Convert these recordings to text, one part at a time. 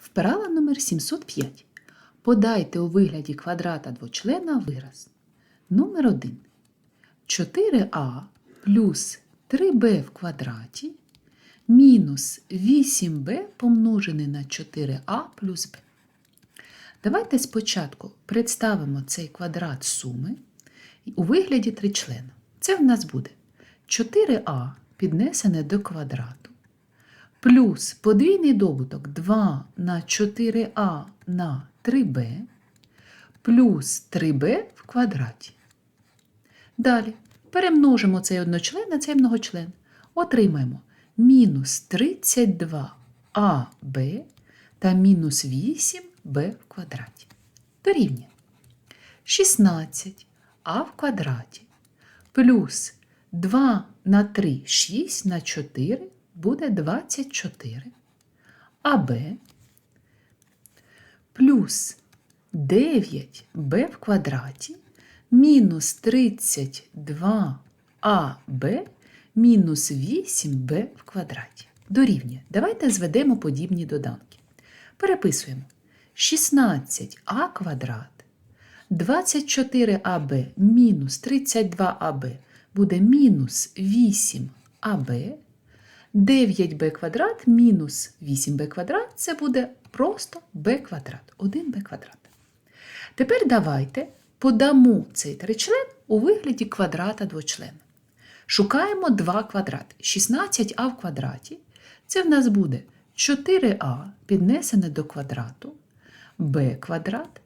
Вправа номер 705. Подайте у вигляді квадрата двочлена вираз. Номер 1. 4а плюс 3b в квадраті мінус 8b помножене на 4а плюс b. Давайте спочатку представимо цей квадрат суми у вигляді тричлена. Це в нас буде 4а піднесене до квадрату плюс подвійний добуток 2 на 4а на 3b плюс 3b в квадраті. Далі перемножимо цей одночлен на цей многочлен. Отримаємо мінус 32аб та мінус 8b в квадраті. Дорівнює 16а в квадраті плюс 2 на 3 6 на 4 буде 24. АБ плюс 9b в квадраті мінус 32аб мінус 8b в квадраті. Дорівнює. Давайте зведемо подібні доданки. Переписуємо 16а квадрат 24аб мінус 32аб буде мінус 8аб 9b квадрат мінус 8b квадрат це буде просто b квадрат, 1b квадрат. Тепер давайте подамо цей тричлен у вигляді квадрата двочлена. Шукаємо два квадрати. 16а в квадраті це в нас буде 4а піднесене до квадрату, b квадрат.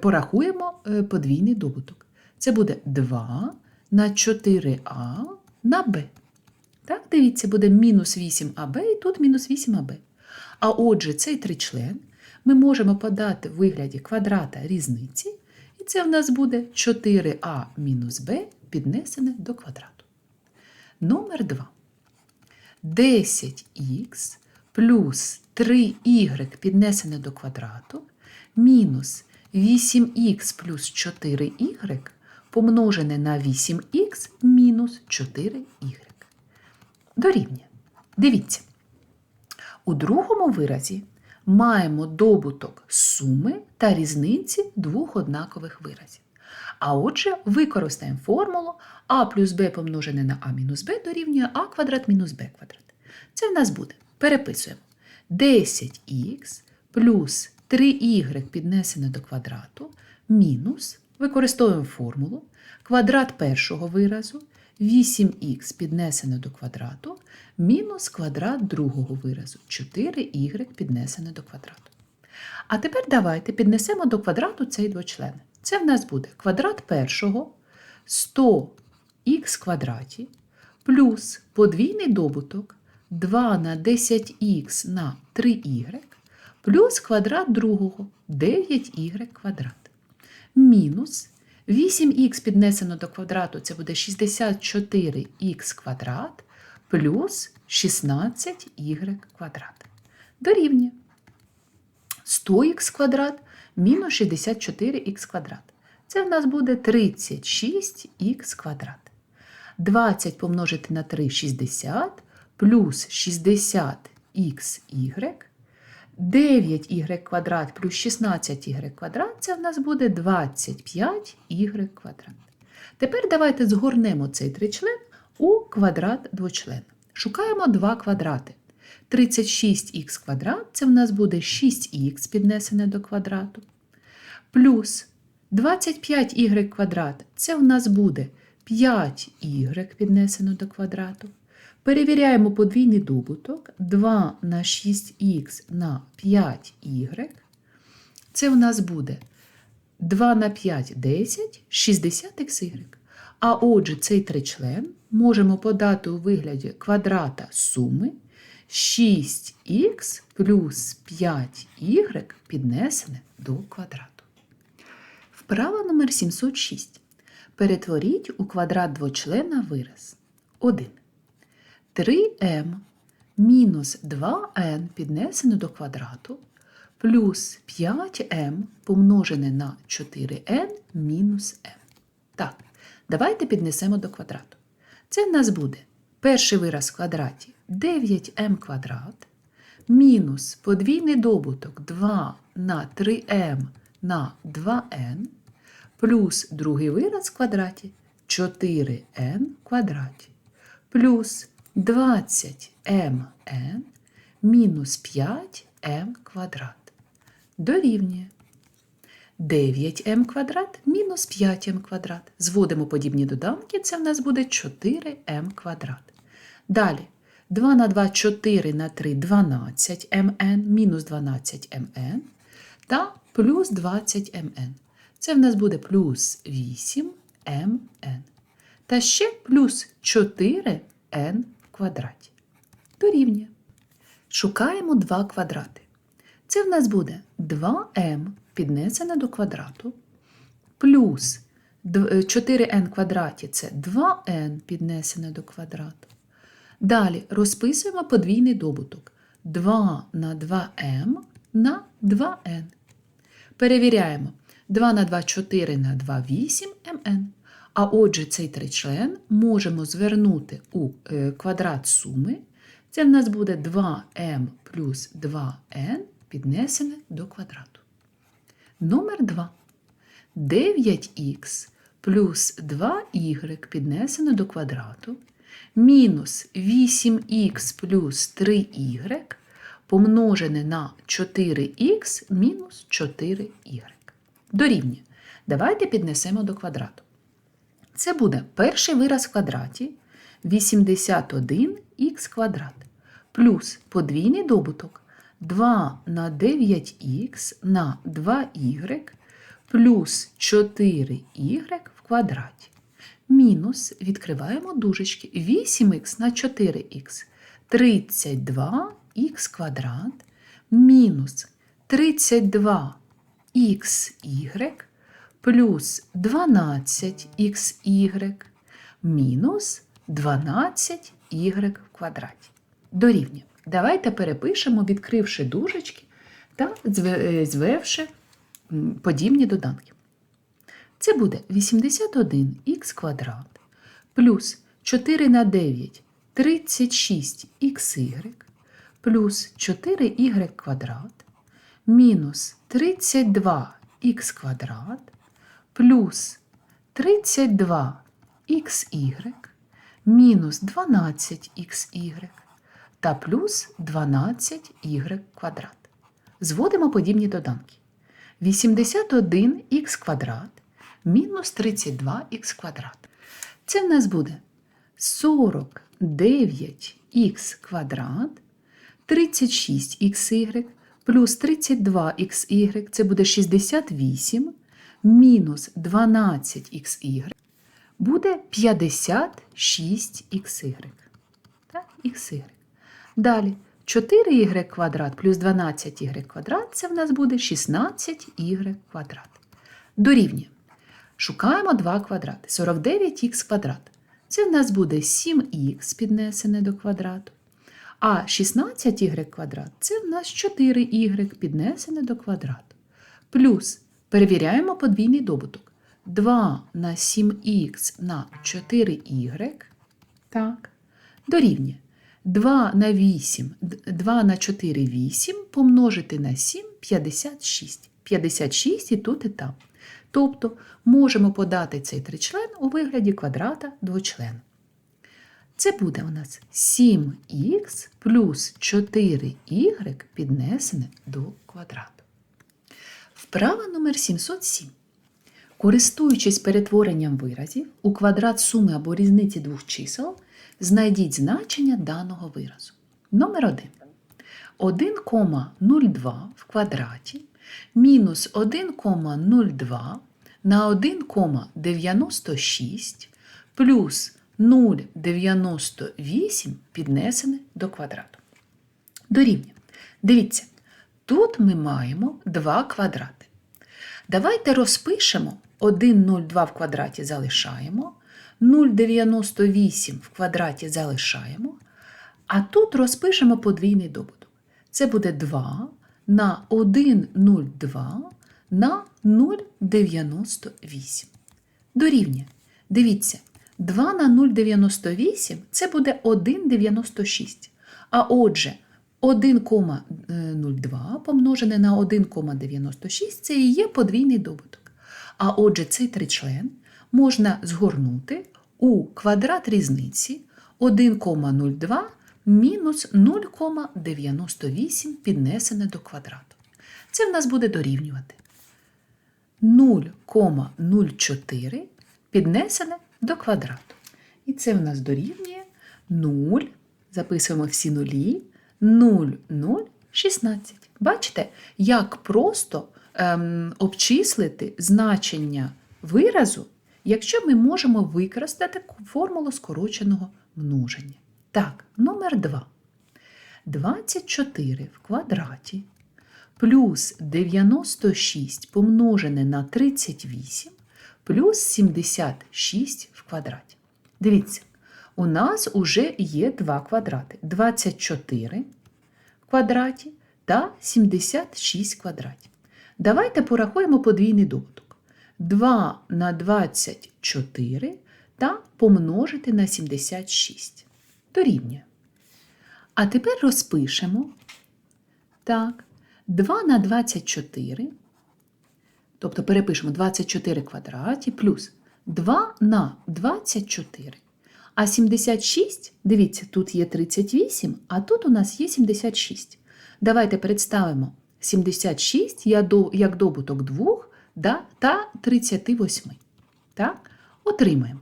Порахуємо подвійний добуток. Це буде 2 на 4а на b. Так, дивіться, буде мінус 8аб і тут мінус 8аб. А отже, цей тричлен ми можемо подати в вигляді квадрата різниці, і це в нас буде 4а мінус b піднесене до квадрату. Номер 2. 10х плюс 3y піднесене до квадрату мінус 8х плюс 4y помножене на 8х мінус 4y. Дорівнює. Дивіться. У другому виразі маємо добуток суми та різниці двох однакових виразів. А отже, використаємо формулу а плюс b помножене на а мінус b дорівнює а квадрат мінус b квадрат. Це в нас буде. Переписуємо 10х плюс 3y піднесене до квадрату мінус, використовуємо формулу, квадрат першого виразу 8х піднесене до квадрату мінус квадрат другого виразу 4y піднесене до квадрату. А тепер давайте піднесемо до квадрату цей двочлен. Це в нас буде квадрат першого 100х квадраті плюс подвійний добуток 2 на 10х на 3y плюс квадрат другого 9y квадрат. Мінус 8х піднесено до квадрату це буде 64х квадрат плюс 16y квадрат. Дорівнює 100х квадрат мінус 64х квадрат. Це в нас буде 36х квадрат. 20 помножити на 3 60 плюс 60xy 9y квадрат плюс 16y квадрат це в нас буде 25y квадрат. Тепер давайте згорнемо цей тричлен у квадрат двочлен. Шукаємо два квадрати. 36х квадрат це в нас буде 6х піднесене до квадрату. Плюс 25y квадрат це в нас буде 5y піднесено до квадрату. Перевіряємо подвійний добуток 2 на 6х на 5y. Це у нас буде 2 на 5 10, 60xy. А отже, цей тричлен можемо подати у вигляді квадрата суми 6х плюс 5y піднесене до квадрату. Вправа номер 706. Перетворіть у квадрат двочлена вираз 1. 3m мінус 2n піднесено до квадрату плюс 5m помножене на 4n мінус m. Так, давайте піднесемо до квадрату. Це в нас буде перший вираз в квадраті 9m квадрат мінус подвійний добуток 2 на 3m на 2n плюс другий вираз в квадраті 4n в квадраті плюс 20mn мінус 5m квадрат дорівнює 9m квадрат мінус 5m квадрат. Зводимо подібні доданки, це в нас буде 4m квадрат. Далі 2 на 2 4 на 3 12mn мінус 12mn та плюс 20mn. Це в нас буде плюс 8mn. Та ще плюс 4n в квадраті. Дорівнює. Шукаємо два квадрати. Це в нас буде 2m піднесене до квадрату плюс 4n квадраті це 2n піднесене до квадрату. Далі розписуємо подвійний добуток 2 на 2m на 2n. Перевіряємо 2 на 2 4 на 2 8 mn. А отже, цей тричлен можемо звернути у е, квадрат суми. Це в нас буде 2m плюс 2n піднесене до квадрату. Номер 2. 9х плюс 2y піднесено до квадрату мінус 8х плюс 3y помножене на 4х мінус 4y. Дорівнює. Давайте піднесемо до квадрату. Це буде перший вираз в квадраті 81х квадрат плюс подвійний добуток 2 на 9х на 2y плюс 4y в квадраті. Мінус відкриваємо дужечки 8х на 4х 32х квадрат мінус 32xy плюс 12xy мінус 12y в квадраті. Дорівнює. Давайте перепишемо, відкривши дужечки та звевши подібні доданки. Це буде 81х квадрат плюс 4 на 9 36xy плюс 4y квадрат мінус 32х квадрат плюс 32xy мінус 12xy та плюс 12y квадрат. Зводимо подібні доданки. 81х квадрат мінус 32х квадрат. Це в нас буде 49х квадрат 36xy плюс 32xy, це буде 68 мінус 12xy буде 56xy. Так, xy. Далі 4y квадрат плюс 12y квадрат це в нас буде 16y квадрат. Дорівнює. Шукаємо два квадрати. 49х квадрат. Це в нас буде 7х піднесене до квадрату. А 16y квадрат це в нас 4y піднесене до квадрату. Плюс перевіряємо подвійний добуток. 2 на 7х на 4y. Так. Дорівнює. 2 на 8, 2 на 4 8 помножити на 7 56. 56 і тут і там. Тобто можемо подати цей тричлен у вигляді квадрата двочлен. Це буде у нас 7х плюс 4y піднесене до квадрату. Вправа номер 707. Користуючись перетворенням виразів у квадрат суми або різниці двох чисел, знайдіть значення даного виразу. Номер 1. 1,02 в квадраті мінус 1,02 на 1,96 плюс 0,98 піднесене до квадрату. Дорівнює. Дивіться, тут ми маємо два квадрати. Давайте розпишемо 1,02 в квадраті залишаємо, 0,98 в квадраті залишаємо, а тут розпишемо подвійний добуток. Це буде 2 на 1,02 на 0,98. Дорівнює. Дивіться, 2 на 0,98 це буде 1,96. А отже, 1,02 помножене на 1,96 це і є подвійний добуток. А отже, цей тричлен можна згорнути у квадрат різниці 1,02 мінус 0,98 піднесене до квадрату. Це в нас буде дорівнювати 0,04 піднесене до квадрату. І це в нас дорівнює 0, записуємо всі нулі, 0,016. Бачите, як просто ем, обчислити значення виразу, якщо ми можемо використати формулу скороченого множення. Так, номер 2. 24 в квадраті плюс 96 помножене на 38 плюс 76 в квадраті. Дивіться, у нас уже є два квадрати. 24 в квадраті та 76 в квадраті. Давайте порахуємо подвійний добуток. 2 на 24 та помножити на 76. Дорівнює. А тепер розпишемо. Так, 2 на 24, тобто перепишемо 24 квадраті плюс 2 на 24. А 76, дивіться, тут є 38, а тут у нас є 76. Давайте представимо 76 як добуток 2 та 38. Так? Отримаємо.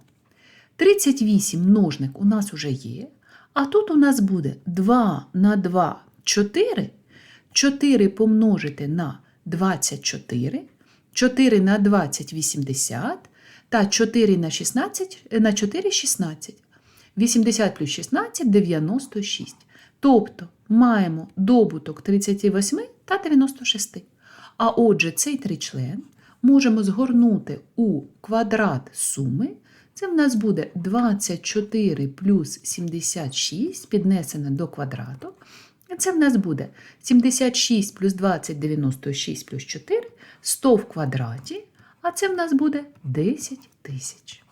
38 множник у нас уже є, а тут у нас буде 2 на 2 4, 4 помножити на 24, 4 на 20 80, та 4 на 16, на 4 16. 80 плюс 16 96. Тобто маємо добуток 38 та 96. А отже, цей тричлен можемо згорнути у квадрат суми. Це в нас буде 24 плюс 76 піднесене до квадрату. Це в нас буде 76 плюс 20 96 плюс 4 100 в квадраті, а це в нас буде 10 тисяч.